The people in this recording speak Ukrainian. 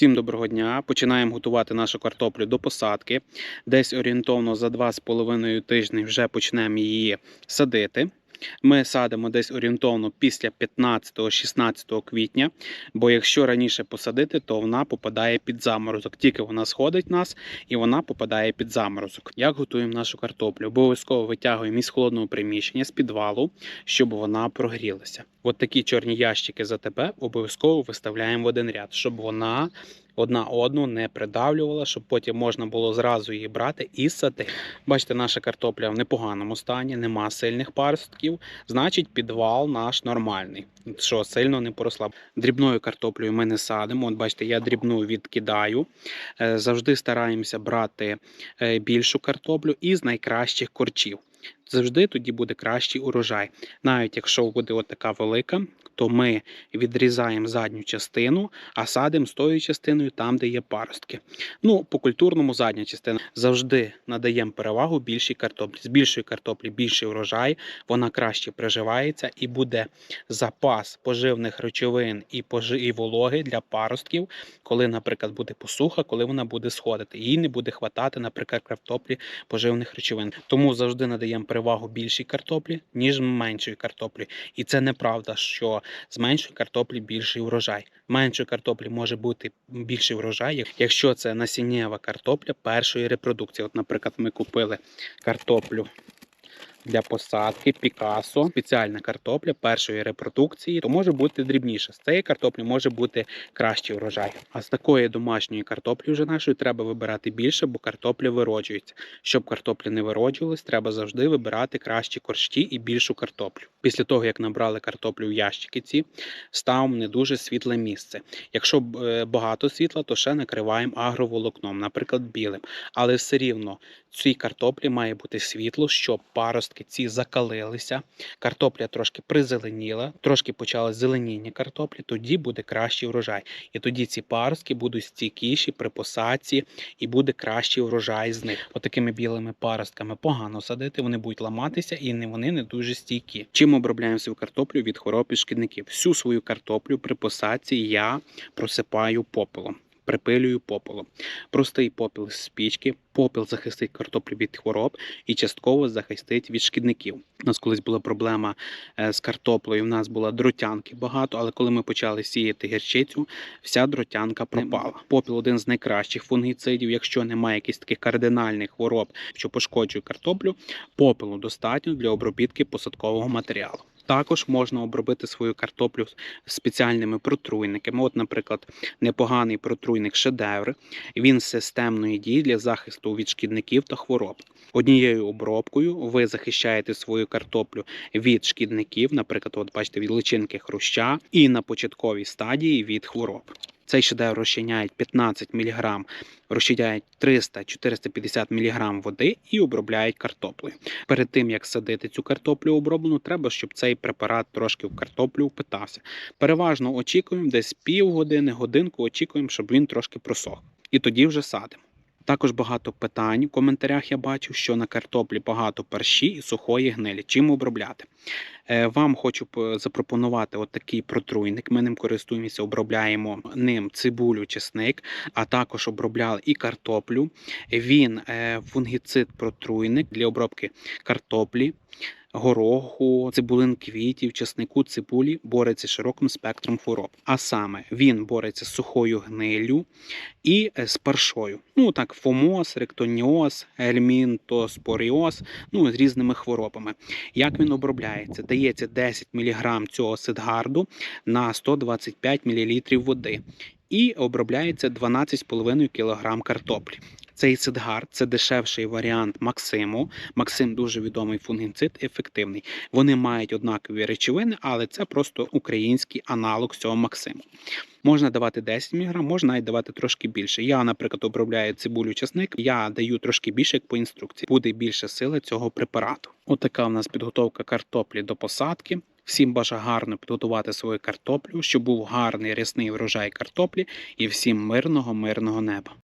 Всім доброго дня. Починаємо готувати нашу картоплю до посадки. Десь орієнтовно за 2,5 тижні вже почнемо її садити. Ми садимо десь орієнтовно після 15-16 квітня, бо якщо раніше посадити, то вона попадає під заморозок. Тільки вона сходить нас і вона попадає під заморозок. Як готуємо нашу картоплю? Обов'язково витягуємо із холодного приміщення, з підвалу, щоб вона прогрілася. От такі чорні ящики за тебе обов'язково виставляємо в один ряд, щоб вона одна одну не придавлювала, щоб потім можна було зразу її брати і садити. Бачите, наша картопля в непоганому стані, нема сильних паростків, значить підвал наш нормальний, що сильно не поросла. Дрібною картоплею ми не садимо. От бачите, я дрібну відкидаю. Е, Завжди стараємося брати е, більшу картоплю із найкращих корчів. Завжди тоді буде кращий урожай. Навіть якщо буде от така велика, то ми відрізаємо задню частину, а садимо з тою частиною там, де є паростки. Ну, по культурному задня частина завжди надаємо перевагу більшій картоплі. З більшої картоплі більший урожай, вона краще приживається і буде запас поживних речовин і і вологи для паростків, коли, наприклад, буде посуха, коли вона буде сходити. Їй не буде хватати, наприклад, картоплі поживних речовин. Тому завжди надаємо перевагу більшій картоплі, ніж меншої картоплі. І це неправда, що з меншої картоплі більший урожай. Меншої картоплі може бути більший врожай, якщо це насіннєва картопля першої репродукції. От, наприклад, ми купили картоплю. Для посадки Пікасо, спеціальна картопля першої репродукції, то може бути дрібніше. З цієї картоплі може бути кращий урожай. А з такої домашньої картоплі вже нашої треба вибирати більше, бо картопля вироджується. Щоб картопля не вироджувалась, треба завжди вибирати кращі корщі і більшу картоплю. Після того, як набрали картоплю в ящики ці, ставимо не дуже світле місце. Якщо е, багато світла, то ще накриваємо агроволокном, наприклад, білим. Але все рівно цій картоплі має бути світло, щоб паростки ці закалилися, картопля трошки призеленіла, трошки почалось зеленіння картоплі, тоді буде кращий врожай. І тоді ці паростки будуть стійкіші при посадці і буде кращий врожай з них. Отакими білими паростками погано садити, вони будуть ламатися і вони не дуже стійкі. Чим обробляємо свою картоплю від хвороб і шкідників? Всю свою картоплю при посадці я просипаю попелом. Припилюю попелом. Простий попіл з спічки, попіл захистить картоплю від хвороб і частково захистить від шкідників. У нас колись була проблема е, з картоплею. У нас була дротянки багато, але коли ми почали сіяти гірчицю, вся дротянка пропала. Попіл один з найкращих фунгіцидів. Якщо немає якихось таких кардинальних хвороб, що пошкоджують картоплю, попелу достатньо для обробітки посадкового матеріалу. Також можна обробити свою картоплю спеціальними протруйниками. От, наприклад, непоганий протруйник шедевр. Він системної дії для захисту від шкідників та хвороб. Однією обробкою ви захищаєте свою картоплю від шкідників, наприклад, от бачите, від личинки хруща, і на початковій стадії від хвороб. Цей шедевр розчиняють 15 мг, розчиняють 300-450 мг води і обробляють картоплею. Перед тим як садити цю картоплю оброблену, треба, щоб цей препарат трошки в картоплю впитався. Переважно очікуємо десь півгодини, годинку очікуємо, щоб він трошки просох. І тоді вже садимо. Також багато питань в коментарях я бачу, що на картоплі багато парші і сухої гнилі. Чим обробляти? Е, Вам хочу запропонувати от такий протруйник. Ми ним користуємося, обробляємо ним цибулю, чесник, а також обробляли і картоплю. Він е, фунгіцид протруйник для обробки картоплі. Гороху, цибулин квітів, чеснику, цибулі бореться широким спектром хвороб. А саме він бореться з сухою гниллю і е, з паршою. Ну так, фомоз, ректоніоз, гельмінтоспоріоз, ну з різними хворобами. Як він обробляється? Дається 10 мг цього сидгарду на 125 мл води. І обробляється 12,5 кг картоплі. Цей сидгар це дешевший варіант Максиму. Максим дуже відомий фунгіцид, ефективний. Вони мають однакові речовини, але це просто український аналог цього Максиму. Можна давати 10 мг, можна навіть давати трошки більше. Я, наприклад, обробляю цибулю часник, я даю трошки більше, як по інструкції. Буде більше сили цього препарату. Отака у нас підготовка картоплі до посадки. Всім бажаю гарно підготувати свою картоплю, щоб був гарний рясний врожай картоплі, і всім мирного, мирного неба.